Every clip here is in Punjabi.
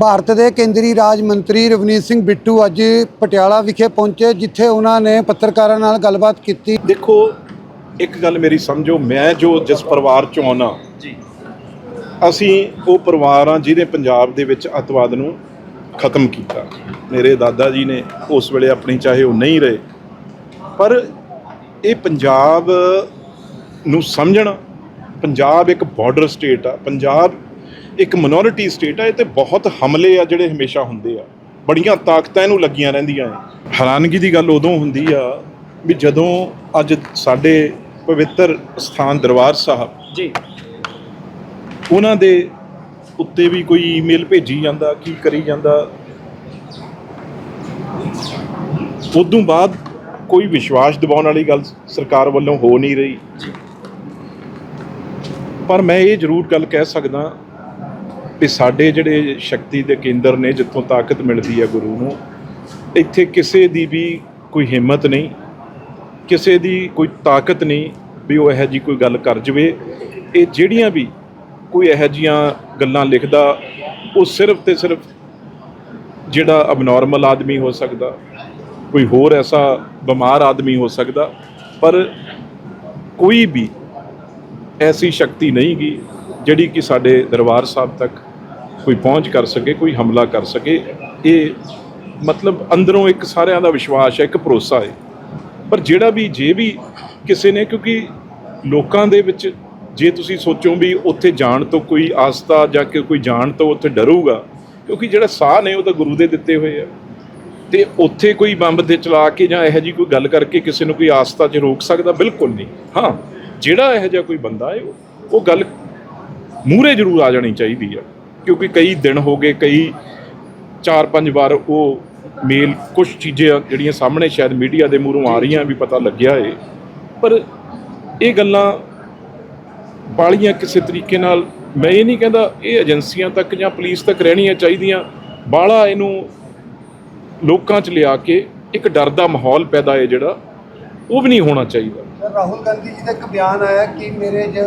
ਭਾਰਤ ਦੇ ਕੇਂਦਰੀ ਰਾਜ ਮੰਤਰੀ ਰਵਨੀਤ ਸਿੰਘ ਬਿੱਟੂ ਅੱਜ ਪਟਿਆਲਾ ਵਿਖੇ ਪਹੁੰਚੇ ਜਿੱਥੇ ਉਹਨਾਂ ਨੇ ਪੱਤਰਕਾਰਾਂ ਨਾਲ ਗੱਲਬਾਤ ਕੀਤੀ। ਦੇਖੋ ਇੱਕ ਗੱਲ ਮੇਰੀ ਸਮਝੋ ਮੈਂ ਜੋ ਜਿਸ ਪਰਿਵਾਰ ਚੋਂ ਆਉਣਾ ਜੀ। ਅਸੀਂ ਉਹ ਪਰਿਵਾਰ ਆ ਜਿਹਨੇ ਪੰਜਾਬ ਦੇ ਵਿੱਚ ਅੱਤਵਾਦ ਨੂੰ ਖਤਮ ਕੀਤਾ। ਮੇਰੇ ਦਾਦਾ ਜੀ ਨੇ ਉਸ ਵੇਲੇ ਆਪਣੀ ਚਾਹੇ ਉਹ ਨਹੀਂ ਰਹੇ। ਪਰ ਇਹ ਪੰਜਾਬ ਨੂੰ ਸਮਝਣ ਪੰਜਾਬ ਇੱਕ ਬਾਰਡਰ ਸਟੇਟ ਆ। ਪੰਜਾਬ ਇੱਕ ਮਿਨੋਰਿਟੀ ਸਟੇਟ ਆ ਇਹ ਤੇ ਬਹੁਤ ਹਮਲੇ ਆ ਜਿਹੜੇ ਹਮੇਸ਼ਾ ਹੁੰਦੇ ਆ। ਬੜੀਆਂ ਤਾਕਤਾਂ ਇਹਨੂੰ ਲੱਗੀਆਂ ਰਹਿੰਦੀਆਂ ਆ। ਹੈਰਾਨਗੀ ਦੀ ਗੱਲ ਉਦੋਂ ਹੁੰਦੀ ਆ ਵੀ ਜਦੋਂ ਅੱਜ ਸਾਡੇ ਪਵਿੱਤਰ ਸਥਾਨ ਦਰਬਾਰ ਸਾਹਿਬ ਜੀ। ਉਹਨਾਂ ਦੇ ਉੱਤੇ ਵੀ ਕੋਈ ਈਮੇਲ ਭੇਜੀ ਜਾਂਦਾ ਕੀ ਕਰੀ ਜਾਂਦਾ। ਉਦੋਂ ਬਾਅਦ ਕੋਈ ਵਿਸ਼ਵਾਸ ਦਿਵਾਉਣ ਵਾਲੀ ਗੱਲ ਸਰਕਾਰ ਵੱਲੋਂ ਹੋ ਨਹੀਂ ਰਹੀ। ਪਰ ਮੈਂ ਇਹ ਜ਼ਰੂਰ ਗੱਲ ਕਹਿ ਸਕਦਾ ਵੀ ਸਾਡੇ ਜਿਹੜੇ ਸ਼ਕਤੀ ਦੇ ਕੇਂਦਰ ਨੇ, ਜਿੱਥੋਂ ਤਾਕਤ ਮਿਲਦੀ ਹੈ ਗੁਰੂ ਨੂੰ, ਇੱਥੇ ਕਿਸੇ ਦੀ ਵੀ ਕੋਈ ਹਿੰਮਤ ਨਹੀਂ, ਕਿਸੇ ਦੀ ਕੋਈ ਤਾਕਤ ਨਹੀਂ ਵੀ ਉਹ ਇਹੋ ਜੀ ਕੋਈ ਗੱਲ ਕਰ ਜਵੇ। ਇਹ ਜਿਹੜੀਆਂ ਵੀ ਕੋਈ ਇਹੋ ਜੀਆਂ ਗੱਲਾਂ ਲਿਖਦਾ, ਉਹ ਸਿਰਫ ਤੇ ਸਿਰਫ ਜਿਹੜਾ ਅਬਨੋਰਮਲ ਆਦਮੀ ਹੋ ਸਕਦਾ, ਕੋਈ ਹੋਰ ਐਸਾ ਬਿਮਾਰ ਆਦਮੀ ਹੋ ਸਕਦਾ, ਪਰ ਕੋਈ ਵੀ ਐਸੀ ਸ਼ਕਤੀ ਨਹੀਂ ਗੀ ਜਿਹੜੀ ਕਿ ਸਾਡੇ ਦਰਬਾਰ ਸਾਹਿਬ ਤੱਕ ਕੋਈ ਪਹੁੰਚ ਕਰ ਸਕੇ, ਕੋਈ ਹਮਲਾ ਕਰ ਸਕੇ, ਇਹ ਮਤਲਬ ਅੰਦਰੋਂ ਇੱਕ ਸਾਰਿਆਂ ਦਾ ਵਿਸ਼ਵਾਸ ਹੈ, ਇੱਕ ਭਰੋਸਾ ਹੈ। ਪਰ ਜਿਹੜਾ ਵੀ, ਜੇ ਵੀ ਕਿਸੇ ਨੇ, ਕਿਉਂਕਿ ਲੋਕਾਂ ਦੇ ਵਿੱਚ ਜੇ ਤੁਸੀਂ ਸੋਚੋ ਵੀ ਉੱਥੇ ਜਾਣ ਤੋਂ ਕੋਈ ਆਸਤਾ ਜਾਂ ਕਿ ਕੋਈ ਜਾਣ ਤੋਂ ਉੱਥੇ ਡਰੂਗਾ, ਕਿਉਂਕਿ ਜਿਹੜਾ ਸਾਹ ਨੇ ਉਹ ਤਾਂ ਗੁਰੂ ਦੇ ਦਿੱਤੇ ਹੋਏ ਆ। ਤੇ ਉੱਥੇ ਕੋਈ ਬੰਬ ਦੇ ਚਲਾ ਕੇ ਜਾਂ ਇਹੋ ਜੀ ਕੋਈ ਗੱਲ ਕਰਕੇ ਕਿਸੇ ਨੂੰ ਕੋਈ ਆਸਤਾ 'ਚ ਰੋਕ ਸਕਦਾ, ਬਿਲਕੁਲ ਨਹੀਂ। ਹਾਂ, ਜਿਹੜਾ ਇਹੋ ਜਿਹਾ ਕੋਈ ਬੰਦਾ ਹੈ ਉਹ- ਉਹ ਗੱਲ ਮੂਹਰੇ ਜ਼ਰੂਰ ਆ ਜਾਣੀ ਚਾਹੀਦੀ ਆ। ਕਿਉਂਕਿ ਕਈ ਦਿਨ ਹੋ ਗਏ, ਕਈ ਚਾਰ ਪੰਜ ਵਾਰ ਉਹ ਮੇਲ ਕੁਝ ਚੀਜ਼ਾਂ ਜਿਹੜੀਆਂ ਸਾਹਮਣੇ ਸ਼ਾਇਦ ਮੀਡੀਆ ਦੇ ਮੂਹਰੋਂ ਆ ਰਹੀਆਂ ਵੀ ਪਤਾ ਲੱਗਿਆ ਏ। ਪਰ ਇਹ ਗੱਲਾਂ ਬਾਲੀਆਂ ਕਿਸੇ ਤਰੀਕੇ ਨਾਲ, ਮੈਂ ਇਹ ਨਹੀਂ ਕਹਿੰਦਾ ਇਹ ਏਜੰਸੀਆਂ ਤੱਕ ਜਾਂ ਪੁਲਿਸ ਤੱਕ ਰਹਿਣੀਆਂ ਚਾਹੀਦੀਆਂ। ਬਾਲਾ ਇਹਨੂੰ ਲੋਕਾਂ 'ਚ ਲਿਆ ਕੇ ਇੱਕ ਡਰ ਦਾ ਮਾਹੌਲ ਪੈਦਾ ਹੈ ਜਿਹੜਾ, ਉਹ ਵੀ ਨਹੀਂ ਹੋਣਾ ਚਾਹੀਦਾ। ਰਾਹੁਲ ਗਾਂਧੀ ਜੀ ਦਾ ਇੱਕ ਬਿਆਨ ਆਇਆ ਕਿ ਮੇਰੇ ਜੋ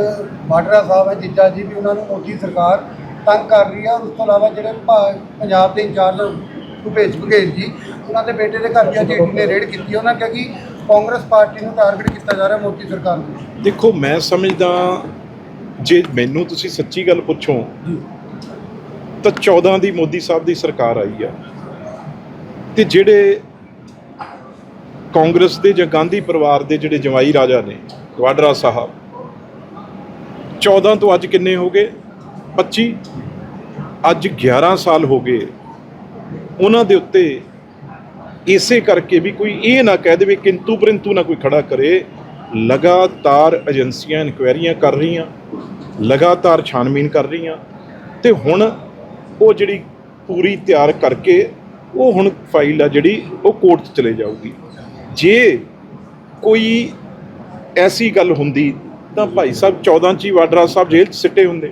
ਬਾਡਰਾ ਸਾਹਿਬ ਹੈ, ਜੀਜਾ ਜੀ ਵੀ ਉਹਨਾਂ ਨੂੰ ਮੋਦੀ ਸਰਕਾਰ ਤੰਗ ਕਰ ਰਹੀ ਔਰ ਉਸ ਤੋਂ ਇਲਾਵਾ ਜਿਹੜੇ ਭਾ- ਪੰਜਾਬ ਦੇ ਇੰਚਾਰਜ ਭੁਪੇਸ਼ ਬਘੇਲ ਜੀ ਉਹਨਾਂ ਦੇ ਬੇਟੇ ਦੇ ਘਰ ਵੀ ਅੱਜ ਈਡੀ ਨੇ ਰੇਡ ਕੀਤੀ ਉਹਨਾਂ ਕਿਹਾ ਕਿ ਕਾਂਗਰਸ ਪਾਰਟੀ ਨੂੰ ਟਾਰਗੇਟ ਕੀਤਾ ਜਾ ਰਿਹਾ ਮੋਦੀ ਸਰਕਾਰ ਨੂੰ। ਦੇਖੋ ਮੈਂ ਸਮਝਦਾ ਜੇ ਮੈਨੂੰ ਤੁਸੀਂ ਸੱਚੀ ਗੱਲ ਪੁੱਛੋ ਤਾਂ 14 ਦੀ ਮੋਦੀ ਸਾਹਿਬ ਦੀ ਸਰਕਾਰ ਆਈ ਆ। ਤੇ ਜਿਹੜੇ ਕਾਂਗਰਸ ਦੇ ਜਾਂ ਗਾਂਧੀ ਪਰਿਵਾਰ ਦੇ ਜਿਹੜੇ ਜਵਾਈ ਰਾਜਾ ਨੇ ਵਾਡਰਾ ਸਾਹਿਬ 14 ਤੋਂ ਅੱਜ ਕਿੰਨੇ ਹੋ ਗਏ? 25 ਅੱਜ 11 ਸਾਲ ਹੋ ਗਏ। ਉਹਨਾਂ ਦੇ ਉੱਤੇ ਇਸੇ ਕਰਕੇ ਵੀ ਕੋਈ ਇਹ ਨਾ ਕਹਿ ਦੇਵੇ, ਕਿੰਤੂ ਪਰੰਤੂ ਨਾ ਕੋਈ ਖੜਾ ਕਰੇ, ਲਗਾਤਾਰ ਏਜੰਸੀਆਂ ਇਨਕੁਆਇਰੀਆਂ ਕਰ ਰਹੀਆਂ, ਲਗਾਤਾਰ ਛਾਨਬੀਨ ਕਰ ਰਹੀਆਂ। ਤੇ ਹੁਣ ਉਹ ਜਿਹੜੀ ਪੂਰੀ ਤਿਆਰ ਕਰਕੇ ਉਹ ਹੁਣ ਫਾਈਲ ਆ ਜਿਹੜੀ, ਉਹ ਕੋਰਟ 'ਚ ਚਲੇ ਜਾਊਗੀ। ਜੇ ਕੋਈ ਐਸੀ ਗੱਲ ਹੁੰਦੀ ਤਾਂ ਭਾਈ ਸਾਹਿਬ 14 ਚ ਹੀ ਵਾਡਰਾ ਸਾਹਿਬ ਜੇਲ੍ਹ 'ਚ ਸਿੱਟੇ ਹੁੰਦੇ।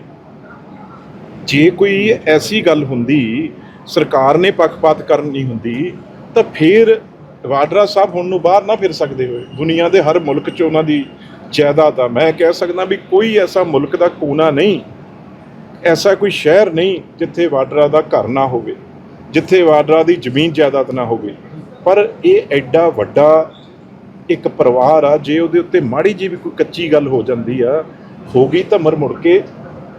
ਜੇ ਕੋਈ ਐਸੀ ਗੱਲ ਹੁੰਦੀ, ਸਰਕਾਰ ਨੇ ਪੱਖਪਾਤ ਕਰਨੀ ਹੁੰਦੀ, ਤਾਂ ਫਿਰ ਵਾਡਰਾ ਸਾਹਿਬ ਹੁਣ ਨੂੰ ਬਾਹਰ ਨਾ ਫਿਰ ਸਕਦੇ ਹੋਏ। ਦੁਨੀਆ ਦੇ ਹਰ ਮੁਲਕ 'ਚ ਉਹਨਾਂ ਦੀ ਜਾਇਦਾਦ ਆ। ਮੈਂ ਕਹਿ ਸਕਦਾ ਵੀ ਕੋਈ ਐਸਾ ਮੁਲਕ ਦਾ ਕੋਨਾ ਨਹੀਂ, ਐਸਾ ਕੋਈ ਸ਼ਹਿਰ ਨਹੀਂ ਜਿੱਥੇ ਵਾਡਰਾ ਦਾ ਘਰ ਨਾ ਹੋਵੇ, ਜਿੱਥੇ ਵਾਡਰਾ ਦੀ ਜ਼ਮੀਨ ਜਾਇਦਾਦ ਨਾ ਹੋਵੇ। ਪਰ ਇਹ ਐਡਾ ਵੱਡਾ ਇੱਕ ਪਰਿਵਾਰ ਆ, ਜੇ ਉਹਦੇ ਉੱਤੇ ਮਾੜੀ ਜੀ ਵੀ ਕੋਈ ਕੱਚੀ ਗੱਲ ਹੋ ਜਾਂਦੀ ਆ, ਹੋ ਗਈ ਤਾਂ ਮਰ ਮੁੜ ਕੇ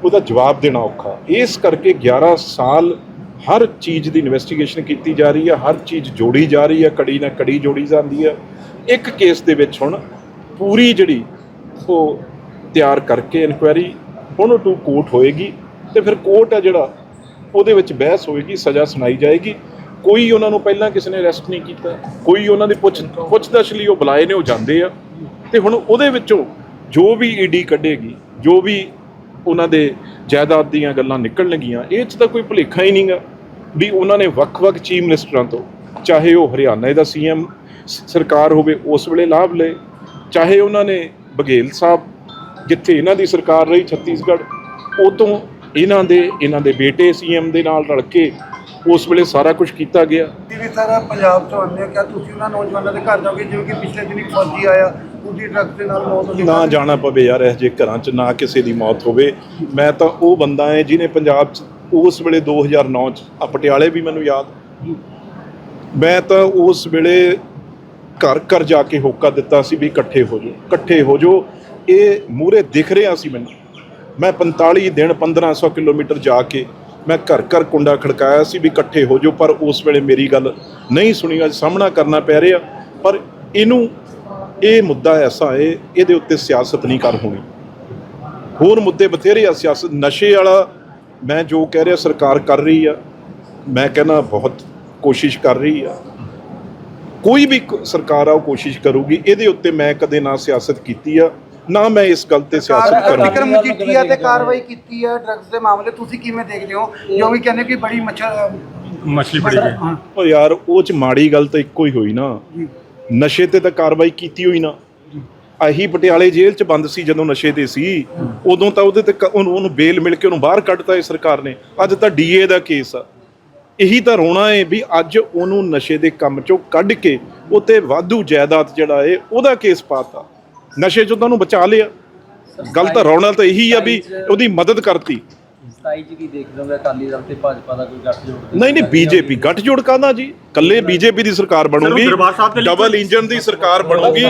ਉਹਦਾ ਜਵਾਬ ਦੇਣਾ ਔਖਾ। ਇਸ ਕਰਕੇ 11 ਸਾਲ ਹਰ ਚੀਜ਼ ਦੀ ਇਨਵੈਸਟੀਗੇਸ਼ਨ ਕੀਤੀ ਜਾ ਰਹੀ ਹੈ, ਹਰ ਚੀਜ਼ ਜੋੜੀ ਜਾ ਰਹੀ ਹੈ, ਕੜੀ ਨਾਲ ਕੜੀ ਜੋੜੀ ਜਾਂਦੀ ਹੈ। ਇੱਕ ਕੇਸ ਦੇ ਵਿੱਚ ਹੁਣ ਪੂਰੀ ਜਿਹੜੀ ਉਹ ਤਿਆਰ ਕਰਕੇ ਇਨਕੁਆਇਰੀ ਹੁਣ ਟੂ ਕੋਰਟ ਹੋਏਗੀ ਤੇ ਫਿਰ ਕੋਰਟ ਆ ਜਿਹੜਾ, ਉਹਦੇ ਵਿੱਚ ਬਹਿਸ ਹੋਏਗੀ, ਸਜ਼ਾ ਸੁਣਾਈ ਜਾਏਗੀ। ਕੋਈ ਉਹਨਾਂ ਨੂੰ ਪਹਿਲਾਂ ਕਿਸੇ ਨੇ ਅਰੈਸਟ ਨਹੀਂ ਕੀਤਾ, ਕੋਈ ਉਹਨਾਂ ਦੀ ਪੁੱਛ ਪੁੱਛਦਛ ਲਈ ਉਹ ਬੁਲਾਏ ਨੇ, ਉਹ ਜਾਂਦੇ ਆ। ਤੇ ਹੁਣ ਉਹਦੇ ਵਿੱਚੋਂ ਜੋ ਵੀ ਈਡੀ ਕੱਢੇਗੀ, ਜੋ ਵੀ ਉਹਨਾਂ ਦੇ ਜਾਇਦਾਦ ਦੀਆਂ ਗੱਲਾਂ ਨਿਕਲਣਗੀਆਂ ਇਹ 'ਚ ਤਾਂ ਕੋਈ ਭੁਲੇਖਾ ਹੀ ਨਹੀਂਗਾ ਵੀ ਉਹਨਾਂ ਨੇ ਵੱਖ-ਵੱਖ ਚੀਫ ਮਿਨਿਸਟਰਾਂ ਤੋਂ, ਚਾਹੇ ਉਹ ਹਰਿਆਣਾ ਦਾ ਸੀਐਮ ਸਰਕਾਰ ਹੋਵੇ, ਉਸ ਵੇਲੇ ਲਾਭ ਲਏ, ਚਾਹੇ ਉਹਨਾਂ ਨੇ ਬਘੇਲ ਸਾਹਿਬ, ਜਿੱਥੇ ਇਹਨਾਂ ਦੀ ਸਰਕਾਰ ਰਹੀ ਛੱਤੀਸਗੜ੍ਹ ਉਹ ਤੋਂ ਇਹਨਾਂ ਦੇ ਇਹਨਾਂ ਦੇ ਬੇਟੇ ਸੀਐਮ ਦੇ ਨਾਲ ਰਲ ਕੇ ਉਸ ਵੇਲੇ ਸਾਰਾ ਕੁਝ ਕੀਤਾ ਗਿਆ। ਤੁਸੀਂ ਵੀ ਪੰਜਾਬ ਤੋਂ ਆਉਂਦੇ ਹੋ ਕਿਆ ਤੁਸੀਂ ਉਹਨਾਂ ਨੌਜਵਾਨਾਂ ਦੇ ਘਰ ਜਾਓਗੇ? ਜਿਵੇਂ ਕਿ ਪਿਛਲੇ ਦਿਨੀ ਫੌਜੀ ਆਇਆ ਉਹਦੀ ਡਰੱਗ ਦੇ ਨਾਲ ਮੌਤ ਹੋ ਗਈ। ਨਾ ਜਾਣਾ ਪਵੇ ਯਾਰ ਇਹ ਜੇ ਘਰਾਂ 'ਚ ਨਾ ਕਿਸੇ ਦੀ ਮੌਤ ਹੋਵੇ। ਮੈਂ ਤਾਂ ਉਹ ਬੰਦਾ ਹੈ ਜਿਹਨੇ ਪੰਜਾਬ 'ਚ ਉਸ ਵੇਲੇ 2009 ਚ ਆ ਪਟਿਆਲੇ ਵੀ ਮੈਨੂੰ ਯਾਦ। ਮੈਂ ਤਾਂ ਉਸ ਵੇਲੇ ਘਰ ਘਰ ਜਾ ਕੇ ਹੋਕਾ ਦਿੱਤਾ ਸੀ ਵੀ ਇਕੱਠੇ ਹੋ ਜਾਓ, ਇਕੱਠੇ ਹੋ ਜਾਓ। ਇਹ ਮੂਰੇ ਦਿਖ ਰਿਹਾ ਸੀ ਮੈਨੂੰ। ਮੈਂ 45 ਦਿਨ 1500 ਕਿਲੋਮੀਟਰ ਜਾ ਕੇ ਮੈਂ ਘਰ ਘਰ ਕੁੰਡਾ ਖੜਕਾਇਆ ਸੀ ਵੀ ਇਕੱਠੇ ਹੋ ਜਾਓ, ਪਰ ਉਸ ਵੇਲੇ ਮੇਰੀ ਗੱਲ ਨਹੀਂ ਸੁਣੀ, ਅੱਜ ਸਾਹਮਣਾ ਕਰਨਾ ਪੈ ਰਿਹਾ। ਪਰ ਇਹਨੂੰ ਇਹ ਮੁੱਦਾ ਐਸਾ ਹੈ ਇਹਦੇ ਉੱਤੇ ਸਿਆਸਤ ਨਹੀਂ ਕਰ ਹੋਣੀ। ਹੋਰ ਮੁੱਦੇ ਬਥੇਰੇ ਆ ਸਿਆਸਤ ਨਸ਼ੇ ਵਾਲਾ ਮੈਂ ਜੋ ਕਹਿ ਰਿਹਾ ਸਰਕਾਰ ਕਰ ਰਹੀ ਆ ਮੈਂ ਕਹਿੰਦਾ ਬਹੁਤ ਕੋਸ਼ਿਸ਼ ਕਰ ਰਹੀ ਆ। ਕੋਈ ਵੀ ਸਰਕਾਰ ਆ ਉਹ ਕੋਸ਼ਿਸ਼ ਕਰੂਗੀ ਇਹਦੇ ਉੱਤੇ ਮੈਂ ਕਦੇ ਨਾ ਸਿਆਸਤ ਕੀਤੀ ਆ ਨਾ ਮੈਂ ਇਸ ਗੱਲ ਤੇ ਸਿਆਸਤ ਕਰਨੀ। ਵਿਕਰਮ ਮਜੀਠੀਆ ਤੇ ਕਾਰਵਾਈ ਕੀਤੀ ਹੈ ਡਰੱਗਸ ਦੇ ਮਾਮਲੇ ਤੁਸੀਂ ਕਿਵੇਂ ਦੇਖਦੇ ਹੋ? ਜੋ ਵੀ ਕਹਿੰਦੇ ਕਿ ਬੜੀ ਮੱਛਰ ਮਛਲੀ ਫੜੀ ਗਈ ਹਾਂ। ਉਹ ਯਾਰ ਉਹ ਚ ਮਾੜੀ ਗੱਲ ਤਾਂ ਇੱਕੋ ਹੀ ਹੋਈ ਨਾ। ਜੀ। ਨਸ਼ੇ ਤੇ ਤਾਂ ਕਾਰਵਾਈ ਕੀਤੀ ਹੋਈ ਨਾ। ਆਹੀ ਪਟਿਆਲੇ ਜੇਲ੍ਹ ਚ ਬੰਦ ਸੀ ਜਦੋਂ ਨਸ਼ੇ ਤੇ ਸੀ। ਉਦੋਂ ਤਾਂ ਉਹਦੇ ਤੇ ਉਹਨੂੰ ਉਹਨੂੰ ਬੇਲ ਮਿਲ ਕੇ ਉਹਨੂੰ ਬਾਹਰ ਕੱਢਤਾ ਇਹ ਸਰਕਾਰ ਨੇ। ਅੱਜ ਤਾਂ ਡੀਏ ਦਾ ਕੇਸ ਆ। ਇਹੀ ਤਾਂ ਰੋਣਾ ਹੈ ਵੀ ਅੱਜ ਉਹਨੂੰ ਨਸ਼ੇ ਦੇ ਕੰਮ ਚੋਂ ਕੱਢ ਕੇ ਉਤੇ ਵਾਧੂ ਜਾਇਦਾਦ ਜਿਹੜਾ ਏ ਉਹਦਾ ਕੇਸ ਪਾਤਾ। ਨਸ਼ੇ ਚੋਂ ਤਾਂ ਉਹਨੂੰ ਬਚਾ ਲਿਆ। ਗੱਲ ਤਾਂ ਰੌਣਾ ਤਾਂ ਇਹੀ ਆ ਵੀ ਉਹਦੀ ਮਦਦ ਕਰਤੀ। 27 ਚ ਕੀ ਦੇਖਦੇ ਹੋ? ਅਕਾਲੀ ਦਲ ਤੇ ਭਾਜਪਾ ਦਾ ਕੋਈ ਗੱਠਜੋੜ ਨਹੀਂ ਨਹੀਂ ਬੀਜੇਪੀ ਗੱਠਜੋੜ ਕਾਹਦਾ ਜੀ? ਕੱਲੇ ਬੀਜੇਪੀ ਦੀ ਸਰਕਾਰ ਬਣੂਗੀ ਡਬਲ ਇੰਜਨ ਦੀ ਸਰਕਾਰ ਬਣੂਗੀ।